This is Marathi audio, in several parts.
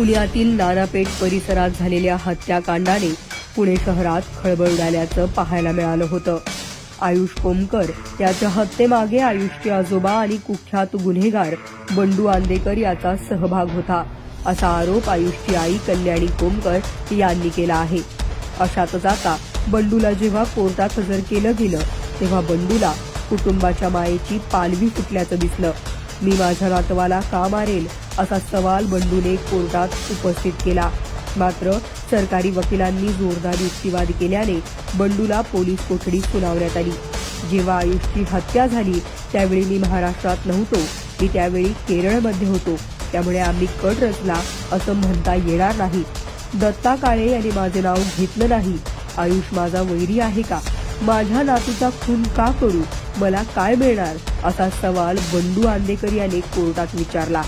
पुण्यातील नानापेठ परिसरात झालेल्या हत्याकांडाने पुणे शहरात खळबळ उडाल्याचं पाहायला मिळालं होतं. आयुष कोमकर याच्या हत्येमागे आयुषचे आजोबा आणि कुख्यात गुन्हेगार बंडू आंदेकर याचा सहभाग होता असा आरोप आयुषची आई कल्याणी कोमकर यांनी केला आहे. अशातच आता बंडूला जेव्हा कोर्टात हजर केलं गेलं तेव्हा बंडूला कुटुंबाच्या मायेची पालवी फुटल्याचं दिसलं. मी माझ्या नातवाला का मारेल असा सवाल बंडूने कोर्टात उपस्थित केला. मात्र सरकारी वकिलांनी जोरदार युक्तिवाद केल्याने बंडूला पोलीस कोठडी सुनावण्यात आली. जेव्हा आयुषची हत्या झाली त्यावेळी मी महाराष्ट्रात नव्हतो. मी त्यावेळी केरळमध्ये होतो. त्यामुळे आम्ही कट रचला असं म्हणता येणार नाही. दत्ता काळे यांनी माझे नाव घेतलं नाही. आयुष माझा वैरी आहे का? माझ्या नातूचा खून का करू? मला काय मिळणार? असा सवाल बंडू आंदेकर यांनी कोर्टात विचारला.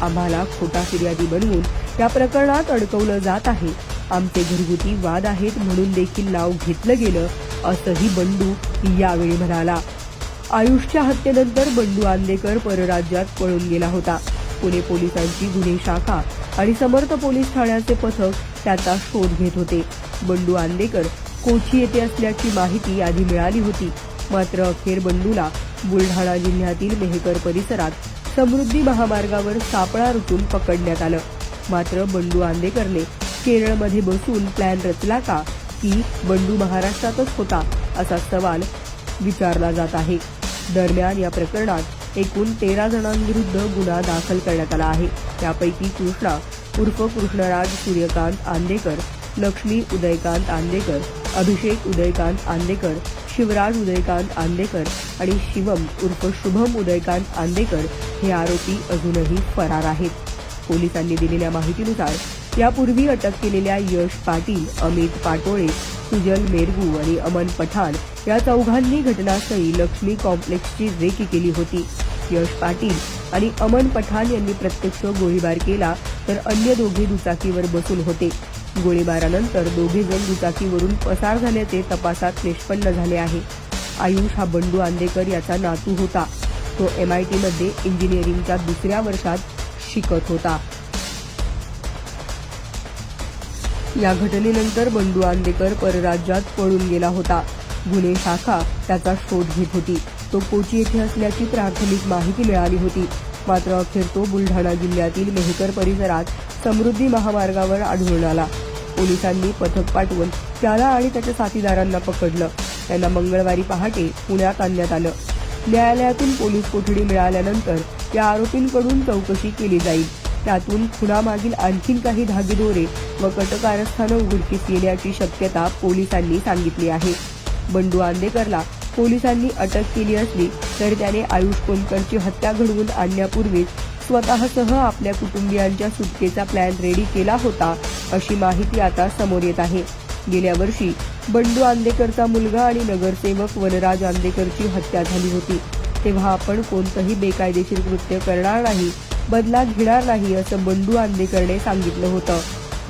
आम्हाला खोटा फिर्यादी बनवून या प्रकरणात अडकवलं जात आहे. आमचे घरगुती वाद आहेत म्हणून देखील नाव घेतलं गेलं असंही बंडू यावेळी म्हणाला. आयुषच्या हत्येनंतर बंडू आंदेकर परराज्यात पळून गेला होता. पुणे पोलिसांची गुन्हे शाखा आणि समर्थ पोलीस ठाण्याचे पथक त्याचा शोध घेत होते. बंडू आंदेकर कोची येथे असल्याची माहिती आधी मिळाली होती. मात्र अखेर बंडूला बुलढाणा जिल्ह्यातील मेहकर परिसरात समृद्धी महामार्गावर सापळा रुतून पकडण्यात आलं. मात्र बंडू आंदेकरने केरळमध्ये बसून प्लॅन रचला का की बंडू महाराष्ट्रातच होता असा सवाल विचारला जात आहे. दरम्यान या प्रकरणात एकूण तेरा जणांविरुद्ध गुन्हा दाखल करण्यात आला आहे. त्यापैकी कृष्णा उर्फ कृष्णराज सूर्यकांत आंदेकर लक्ष्मी उदयकांत आंदेकर अभिषेक उदयकांत आंदेकर शिवराज उदयकांत आंदेकर आणि शिवम उर्फ शुभम उदयकांत आंदेकर हे आरोपी अजूनही फरार आहेत. पोलिसांनी दिलेल्या माहितीनुसार यापूर्वी अटक केलेल्या यश पाटील अमित पाटोळे सुजल मेरगू आणि अमन पठाण या चौघांनी घटनास्थळी लक्ष्मी कॉम्प्लेक्सची रेकी केली होती. यश पाटील आणि अमन पठाण यांनी प्रत्यक्ष गोळीबार केला तर अन्य दोघे दुचाकीवर बसून होते. गोळीबारानंतर दोघे जण दुचाकीवरून पसार झाल्याचे तपासात निष्पन्न झाले आहे. आयुष हा बंडू आंदेकर याचा नातू होता. तो एम आयमध्ये इंजिनिअरिंगच्या दुसऱ्या वर्षात शिकत होता. या घटनेनंतर बंडू आंदेकर परराज्यात पळून गेला होता. गुन्हे शाखा त्याचा शोध घेत होती. तो कोची येथे असल्याची प्राथमिक माहिती मिळाली होती. मात्र अखेर तो बुलढाणा जिल्ह्यातील मेहकर परिसरात समृद्धी महामार्गावर आढळून आला. पोलिसांनी पथक पाठवून त्याला आणि त्याच्या साथीदारांना पकडलं. त्यांना मंगळवारी पहाटे पुण्यात आणण्यात आलं. न्यायालयातून पोलीस कोठडी मिळाल्यानंतर या आरोपींकडून चौकशी केली जाईल. त्यातून खुनामागील आणखीन काही धागेदोरे व कटकारस्थानं उघडकीस येण्याची शक्यता पोलिसांनी सांगितली आहे. बंडू आंदेकरला पोलिसांनी अटक केली असली तर त्याने आयुष कोणकरची हत्या घडवून आणण्यापूर्वीच स्वतःसह आपल्या कुटुंबियांच्या सुटकेचा प्लॅन रेडी केला होता अशी माहिती आता समोर येत आहे. गेल्या वर्षी बंडू आंदेकरचा मुलगा आणि नगरसेवक वनराज आंदेकरची हत्या झाली होती. तेव्हा आपण कोणतंही बेकायदेशीर कृत्य करणार नाही बदला घेणार नाही असं बंडू आंदेकरने सांगितलं होतं.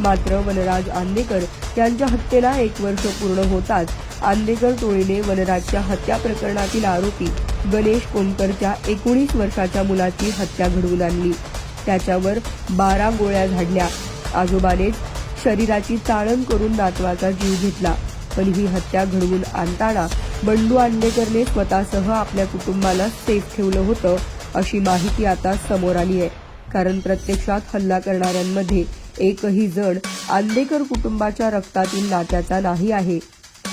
मात्र वनराज आंदेकर यांच्या हत्येला एक वर्ष पूर्ण होताच आंदेकर टोळीने वनराजच्या हत्या प्रकरणातील आरोपी गणेश कोणकरच्या एकोणीस वर्षाच्या मुलाची हत्या घडवून आणली. त्याच्यावर बारा गोळ्या झाडल्या. आजोबानेच शरीराची चाळण करून नातवाचा जीव घेतला. पण ही हत्या घडवून आणताना बंडू आंडेकरने स्वतःसह आपल्या कुटुंबाला सेफ ठेवलं होतं अशी माहिती आता समोर आली आहे. कारण प्रत्यक्षात हल्ला करणाऱ्यांमध्ये एकही जण आंदेकर कुटुंबाच्या रक्तातील नात्याचा नाही आहे.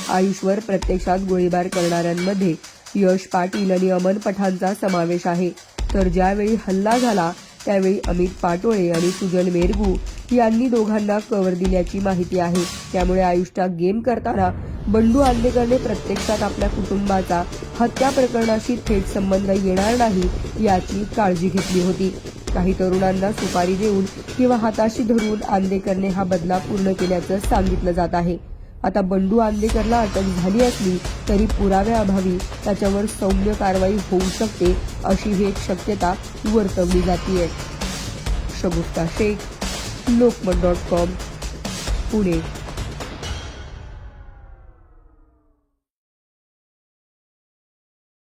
आयुषवर प्रत्यक्षात गोळीबार करणाऱ्यांमध्ये यश पाटील आणि अमन पठाणचा समावेश आहे. तर ज्यावेळी हल्ला झाला त्यावेळी अमित पाटोळे आणि सुजन मेरगू यांनी दोघांना कवर दिल्याची माहिती आहे. त्यामुळे आयुषचा गेम करताना बंडू आंदेकरने प्रत्यक्षात आपल्या कुटुंबाचा हत्या प्रकरणाशी थेट संबंध येणार नाही याची काळजी घेतली होती. काही तरुणांना सुपारी देऊन किंवा हाताशी धरून आंदेकरने हा बदला पूर्ण केल्याचं सांगितलं जात आहे. आता बंडू आंदेकरला अटक झाली असली तरी पुराव्याअभावी त्याच्यावर सौम्य कारवाई होऊ शकते अशी ही एक शक्यता वर्तवली जाते शगुफ्ता शेख लोकमत डॉट कॉम पुणे.